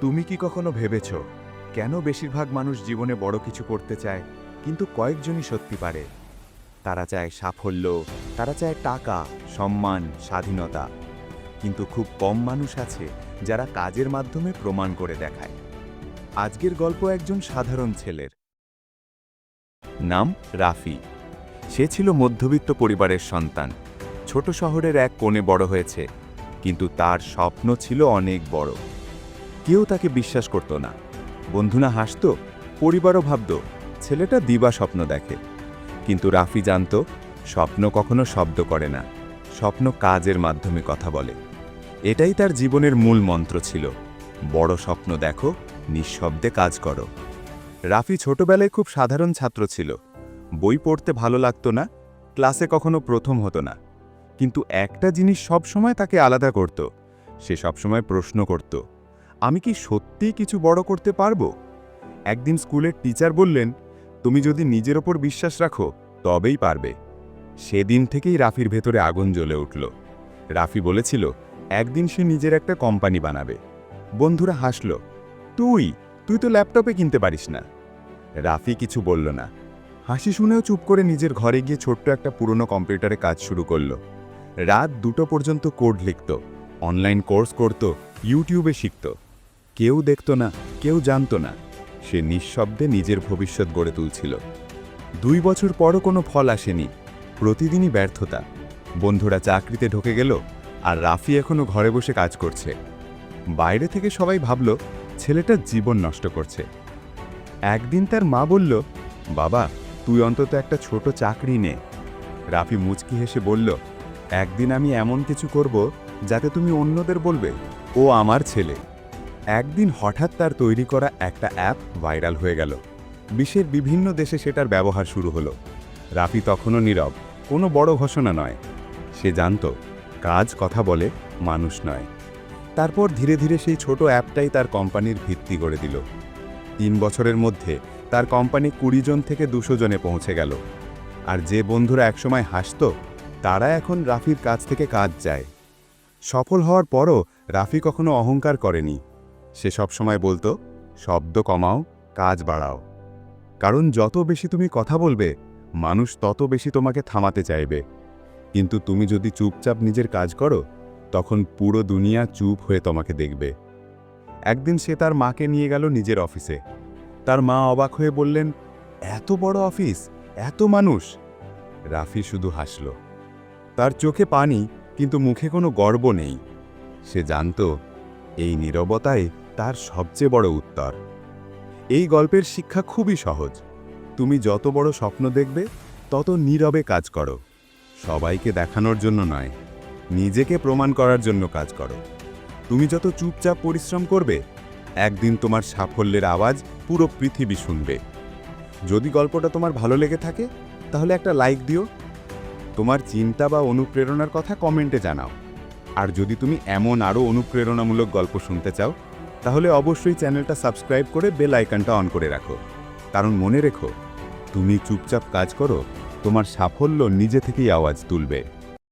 তুমি কি কখনো ভেবেছ, কেন বেশিরভাগ মানুষ জীবনে বড় কিছু করতে চায়, কিন্তু কয়েকজনই সত্যি পারে? তারা চায় সাফল্য, তারা চায় টাকা, সম্মান, স্বাধীনতা। কিন্তু খুব কম মানুষ আছে যারা কাজের মাধ্যমে প্রমাণ করে দেখায়। আজকের গল্প একজন সাধারণ ছেলের। নাম রাফি। সে ছিল মধ্যবিত্ত পরিবারের সন্তান। ছোট শহরের এক কোণে বড় হয়েছে, কিন্তু তার স্বপ্ন ছিল অনেক বড়। কেউ তাকে বিশ্বাস করত না। বন্ধুনা হাসত, পরিবারও ভাবত, ছেলেটা দিবা স্বপ্ন দেখে। কিন্তু রাফি জানত, স্বপ্ন কখনো শব্দ করে না, স্বপ্ন কাজের মাধ্যমে কথা বলে। এটাই তার জীবনের মূল মন্ত্র ছিল, বড় স্বপ্ন দেখো, নিঃশব্দে কাজ করো। রাফি ছোটবেলায় খুব সাধারণ ছাত্র ছিল। বই পড়তে ভালো লাগতো না, ক্লাসে কখনো প্রথম হতো না। কিন্তু একটা জিনিস সবসময় তাকে আলাদা করত, সে সবসময় প্রশ্ন করত আমি কি সত্যিই কিছু বড় করতে পারব? একদিন স্কুলের টিচার বললেন, তুমি যদি নিজের ওপর বিশ্বাস রাখো, তবেই পারবে। সেদিন থেকেই রাফির ভেতরে আগুন জ্বলে উঠল। রাফি বলেছিল, একদিন সে নিজের একটা কোম্পানি বানাবে। বন্ধুরা হাসল, তুই? তুই তো ল্যাপটপে কিনতে পারিস না। রাফি কিছু বলল না। হাসি শুনেও চুপ করে নিজের ঘরে গিয়ে ছোট্ট একটা পুরনো কম্পিউটারে কাজ শুরু করল। রাত দুটো পর্যন্ত কোড লিখত, অনলাইন কোর্স করত, ইউটিউবে শিখত। কেউ দেখত না, কেউ জানত না। সে নিঃশব্দে নিজের ভবিষ্যৎ গড়ে তুলছিল। দুই বছর পরও কোনো ফল আসেনি। প্রতিদিনই ব্যর্থতা। বন্ধুরা চাকরিতে ঢোকে গেল আর রাফি এখনও ঘরে বসে কাজ করছে। বাইরে থেকে সবাই ভাবল, ছেলেটা জীবন নষ্ট করছে। একদিন তার মা বলল, বাবা, তুই অন্তত একটা ছোট চাকরি নে। রাফি মুচকি হেসে বলল, একদিন আমি এমন কিছু করব যাতে তুমি অন্যদের বলবে, ও আমার ছেলে। একদিন হঠাৎ তার তৈরি করা একটা অ্যাপ ভাইরাল হয়ে গেল। বিশ্বের বিভিন্ন দেশে সেটার ব্যবহার শুরু হলো। রাফি তখনও নীরব, কোনো বড় ঘোষণা নয়। সে জানত, কাজ কথা বলে, মানুষ নয়। তারপর ধীরে ধীরে সেই ছোট অ্যাপটাই তার কোম্পানির ভিত্তি করে দিল। তিন বছরের মধ্যে তার কোম্পানি কুড়ি জন থেকে দুশো জনে পৌঁছে গেল। আর যে বন্ধুরা একসময় হাসত, তারা এখন রাফির কাছ থেকে কাজ যায় সফল হওয়ার পরও রাফি কখনো অহংকার করেনি। সে সবসময় বলতো, শব্দ কমাও, কাজ বাড়াও। কারণ যত বেশি তুমি কথা বলবে, মানুষ তত বেশি তোমাকে থামাতে চাইবে। কিন্তু তুমি যদি চুপচাপ নিজের কাজ করো, তখন পুরো দুনিয়া চুপ হয়ে তোমাকে দেখবে। একদিন সে তার মাকে নিয়ে গেল নিজের অফিসে। তার মা অবাক হয়ে বললেন, এত বড় অফিস, এত মানুষ। রাফি শুধু হাসল। তার চোখে পানি, কিন্তু মুখে কোনো গর্ব নেই। সে জানত, এই নীরবতায় তার সবচেয়ে বড় উত্তর। এই গল্পের শিক্ষা খুবই সহজ। তুমি যত বড় স্বপ্ন দেখবে, তত নীরবে কাজ করো। সবাইকে দেখানোর জন্য নয়, নিজেকে প্রমাণ করার জন্য কাজ করো। তুমি যত চুপচাপ পরিশ্রম করবে, একদিন তোমার সাফল্যের আওয়াজ পুরো পৃথিবী শুনবে। যদি গল্পটা তোমার ভালো লেগে থাকে, তাহলে একটা লাইক দিও। তোমার চিন্তা বা অনুপ্রেরণার কথা কমেন্টে জানাও। আর যদি তুমি এমন আরও অনুপ্রেরণামূলক গল্প শুনতে চাও তাহলে অবশ্যই চ্যানেলটা সাবস্ক্রাইব করে বেল আইকনটা অন করে রাখো। কারণ মনে রেখো, তুমি চুপচাপ কাজ করো, তোমার সাফল্য নিজে থেকেই আওয়াজ তুলবে।